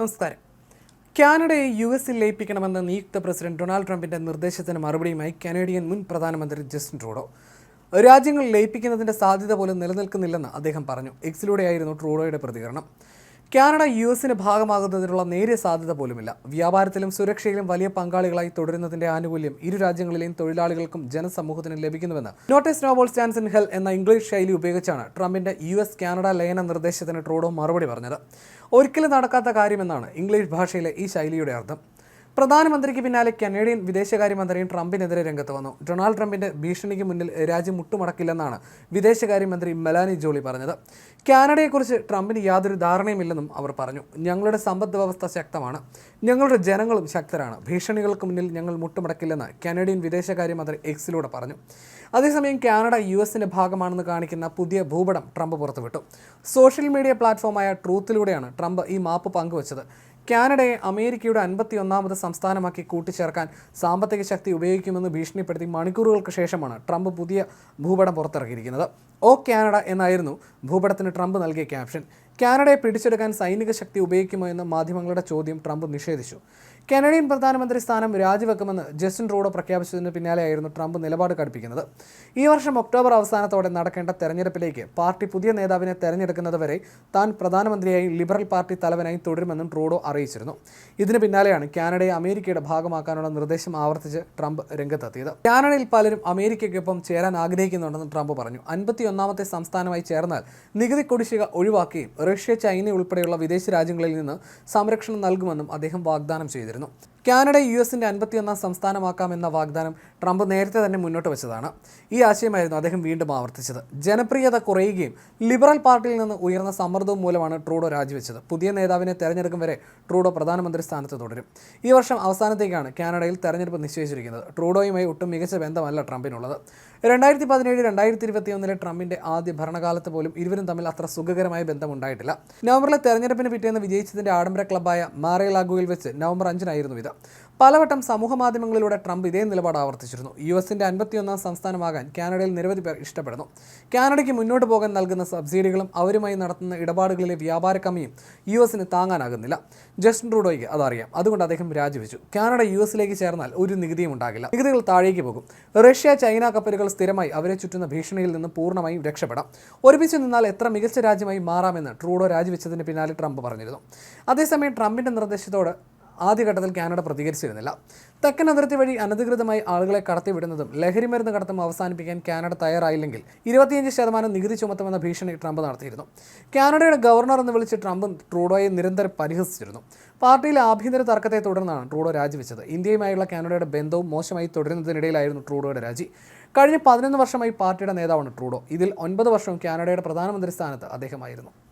നമസ്കാരം. കാനഡയെ യു എസിൽ ലയിപ്പിക്കണമെന്ന് നിയുക്ത പ്രസിഡന്റ് ഡൊണാൾഡ് ട്രംപിന്റെ നിർദ്ദേശത്തിന് മറുപടിയുമായി കനേഡിയൻ മുൻ പ്രധാനമന്ത്രി ജസ്റ്റിൻ ട്രൂഡോ. രാജ്യങ്ങൾ ലയിപ്പിക്കുന്നതിന്റെ സാധ്യത പോലും നിലനിൽക്കുന്നില്ലെന്ന് അദ്ദേഹം പറഞ്ഞു. എക്സിലൂടെയായിരുന്നു ട്രൂഡോയുടെ പ്രതികരണം. കാനഡ യു എസിന് ഭാഗമാകുന്നതിനുള്ള നേരിയ സാധ്യത പോലുമില്ല. വ്യാപാരത്തിലും സുരക്ഷയിലും വലിയ പങ്കാളികളായി തുടരുന്നതിന്റെ ആനുകൂല്യം ഇരു രാജ്യങ്ങളിലെയും തൊഴിലാളികൾക്കും ജനസമൂഹത്തിനും ലഭിക്കുന്നുവെന്ന് notice no ball stance hell എന്ന ഇംഗ്ലീഷ് ശൈലി ഉപയോഗിച്ചാണ് ട്രംപിന്റെ യു എസ് കാനഡ ലയന നിർദ്ദേശത്തിന് ട്രൂഡോ മറുപടി പറഞ്ഞത്. ഒരിക്കലും നടക്കാത്ത കാര്യമെന്നാണ് ഇംഗ്ലീഷ് ഭാഷയിലെ ഈ ശൈലിയുടെ അർത്ഥം. പ്രധാനമന്ത്രിക്ക് പിന്നാലെ കനേഡിയൻ വിദേശകാര്യമന്ത്രിയും ട്രംപിനെതിരെ രംഗത്ത് വന്നു. ഡൊണാൾഡ് ട്രംപിന്റെ ഭീഷണിക്ക് മുന്നിൽ രാജ്യം മുട്ടുമടക്കില്ലെന്നാണ് വിദേശകാര്യമന്ത്രി മെലാനി ജോളി പറഞ്ഞത്. കാനഡയെക്കുറിച്ച് ട്രംപിന് യാതൊരു ധാരണയുമില്ലെന്നും അവർ പറഞ്ഞു. ഞങ്ങളുടെ സമ്പദ് വ്യവസ്ഥ ശക്തമാണ്. ഞങ്ങളുടെ ജനങ്ങളും ശക്തരാണ്. ഭീഷണികൾക്ക് മുന്നിൽ ഞങ്ങൾ മുട്ടുമടക്കില്ലെന്ന് കനേഡിയൻ വിദേശകാര്യമന്ത്രി എക്സിലൂടെ പറഞ്ഞു. അതേസമയം കാനഡ യു എസിന്റെ ഭാഗമാണെന്ന് കാണിക്കുന്ന പുതിയ ഭൂപടം ട്രംപ് പുറത്തുവിട്ടു. സോഷ്യൽ മീഡിയ പ്ലാറ്റ്ഫോമായ ട്രൂത്തിലൂടെയാണ് ട്രംപ് ഈ മാപ്പ് പങ്കുവച്ചത്. കാനഡയെ അമേരിക്കയുടെ അൻപത്തി ഒന്നാമത് സംസ്ഥാനമാക്കി കൂട്ടിച്ചേർക്കാൻ സാമ്പത്തിക ശക്തി ഉപയോഗിക്കുമെന്ന് ഭീഷണിപ്പെടുത്തി മണിക്കൂറുകൾക്ക് ശേഷമാണ് ട്രംപ് പുതിയ ഭൂപടം പുറത്തിറക്കിയിരിക്കുന്നത്. ഓ കാനഡ എന്നായിരുന്നു ഭൂപടത്തിന് ട്രംപ് നൽകിയ ക്യാപ്ഷൻ. കാനഡയെ പിടിച്ചെടുക്കാൻ സൈനിക ശക്തി ഉപയോഗിക്കുമോ എന്ന മാധ്യമങ്ങളുടെ ചോദ്യം ട്രംപ് നിഷേധിച്ചു. കനഡിയൻ പ്രധാനമന്ത്രി സ്ഥാനം രാജിവെക്കുമെന്ന് ജസ്റ്റിൻ ട്രൂഡോ പ്രഖ്യാപിച്ചതിന് പിന്നാലെയായിരുന്നു ട്രംപ് നിലപാട് കടുപ്പിക്കുന്നത്. ഈ വർഷം ഒക്ടോബർ അവസാനത്തോടെ നടക്കേണ്ട തെരഞ്ഞെടുപ്പിലേക്ക് പാർട്ടി പുതിയ നേതാവിനെ തെരഞ്ഞെടുക്കുന്നതുവരെ താൻ പ്രധാനമന്ത്രിയായി ലിബറൽ പാർട്ടി തലവനായി തുടരുമെന്നും ട്രൂഡോ അറിയിച്ചിരുന്നു. ഇതിന് പിന്നാലെയാണ് കാനഡയെ അമേരിക്കയുടെ ഭാഗമാക്കാനുള്ള നിർദ്ദേശം ആവർത്തിച്ച് ട്രംപ് രംഗത്തെത്തിയത്. കാനഡയിൽ പലരും അമേരിക്കയ്ക്കൊപ്പം ചേരാൻ ആഗ്രഹിക്കുന്നുണ്ടെന്ന് ട്രംപ് പറഞ്ഞു. അൻപത്തി ഒന്നാമത്തെ സംസ്ഥാനമായി ചേർന്നാൽ നികുതി കുടിശ്ശിക ഒഴിവാക്കുകയും റഷ്യ ചൈന ഉൾപ്പെടെയുള്ള വിദേശ രാജ്യങ്ങളിൽ നിന്ന് സംരക്ഷണം നൽകുമെന്നും അദ്ദേഹം വാഗ്ദാനം ചെയ്തിരുന്നു. の കാനഡ യു എസിന്റെ അൻപത്തിയൊന്നാം സംസ്ഥാനമാക്കാമെന്ന വാഗ്ദാനം ട്രംപ് നേരത്തെ തന്നെ മുന്നോട്ട് വെച്ചതാണ്. ഈ ആശയമായിരുന്നു അദ്ദേഹം വീണ്ടും ആവർത്തിച്ചത്. ജനപ്രിയത കുറയുകയും ലിബറൽ പാർട്ടിയിൽ നിന്ന് ഉയർന്ന സമ്മർദ്ദവും മൂലമാണ് ട്രൂഡോ രാജിവെച്ചത്. പുതിയ നേതാവിനെ തെരഞ്ഞെടുക്കും വരെ ട്രൂഡോ പ്രധാനമന്ത്രി സ്ഥാനത്ത് തുടരും. ഈ വർഷം അവസാനത്തേക്കാണ് കാനഡയിൽ തെരഞ്ഞെടുപ്പ് നിശ്ചയിച്ചിരിക്കുന്നത്. ട്രൂഡോയുമായി ഒട്ടും മികച്ച ബന്ധമല്ല ട്രംപിനുള്ളത്. രണ്ടായിരത്തി പതിനേഴ് രണ്ടായിരത്തി ഇരുപത്തിയൊന്നിലെ ട്രംപിന്റെ ആദ്യ ഭരണകാലത്ത് പോലും ഇരുവരും തമ്മിൽ അത്ര സുഖകരമായ ബന്ധമുണ്ടായിട്ടില്ല. നവംബറിലെ തെരഞ്ഞെടുപ്പിന് പിറ്റേന്ന് വിജയിച്ചതിന്റെ ആഡംബര ക്ലബ്ബായ മാറേലാഗുവിൽ വെച്ച് നവംബർ അഞ്ചിനായിരുന്നു ഇത്. പലവട്ടം സമൂഹ മാധ്യമങ്ങളിലൂടെ ട്രംപ് ഇതേ നിലപാട് ആവർത്തിച്ചിരുന്നു. യു എസിന്റെ അൻപത്തിയൊന്നാം സംസ്ഥാനമാകാൻ കാനഡയിൽ നിരവധി പേർ ഇഷ്ടപ്പെടുന്നു. കാനഡയ്ക്ക് മുന്നോട്ട് പോകാൻ നൽകുന്ന സബ്സിഡികളും അവരുമായി നടത്തുന്ന ഇടപാടുകളിലെ വ്യാപാര കമ്മിയും യു എസിന് താങ്ങാനാകുന്നില്ല. ജസ്റ്റിൻ ട്രൂഡോയ്ക്ക് അതറിയാം. അതുകൊണ്ട് അദ്ദേഹം രാജിവെച്ചു. കാനഡ യു എസിലേക്ക് ചേർന്നാൽ ഒരു നികുതിയും ഉണ്ടാകില്ല. നികുതികൾ താഴേക്ക് പോകും. റഷ്യ ചൈന കപ്പലുകൾ സ്ഥിരമായി അവരെ ചുറ്റുന്ന ഭീഷണിയിൽ നിന്ന് പൂർണമായും രക്ഷപ്പെടാം. ഒരുമിച്ച് നിന്നാൽ എത്ര മികച്ച രാജ്യമായി മാറാമെന്ന് ട്രൂഡോ രാജിവെച്ചതിന് പിന്നാലെ ട്രംപ് പറഞ്ഞിരുന്നു. അതേസമയം ട്രംപിന്റെ നിർദ്ദേശത്തോട് ആദ്യഘട്ടത്തിൽ കാനഡ പ്രതികരിച്ചിരുന്നില്ല. തെക്കൻ അതിർത്തി വഴി അനധികൃതമായി ആളുകളെ കടത്തിവിടുന്നതും ലഹരിമരുന്ന് കടത്തും അവസാനിപ്പിക്കാൻ കാനഡ തയ്യാറായില്ലെങ്കിൽ ഇരുപത്തിയഞ്ച് ശതമാനം നികുതി ചുമത്തുമെന്ന ഭീഷണി ട്രംപ് നടത്തിയിരുന്നു. കാനഡയുടെ ഗവർണർ എന്ന് വിളിച്ച് ട്രംപും ട്രൂഡോയെ നിരന്തരം പരിഹസിച്ചിരുന്നു. പാർട്ടിയിലെ ആഭ്യന്തര തർക്കത്തെ തുടർന്നാണ് ട്രൂഡോ രാജിവെച്ചത്. ഇന്ത്യയുമായുള്ള കാനഡയുടെ ബന്ധവും മോശമായി തുടരുന്നതിനിടയിലായിരുന്നു ട്രൂഡോയുടെ രാജി. കഴിഞ്ഞ പതിനൊന്ന് വർഷമായി പാർട്ടിയുടെ നേതാവാണ് ട്രൂഡോ. ഇതിൽ ഒൻപത് വർഷവും കാനഡയുടെ പ്രധാനമന്ത്രി സ്ഥാനത്ത് അദ്ദേഹമായിരുന്നു.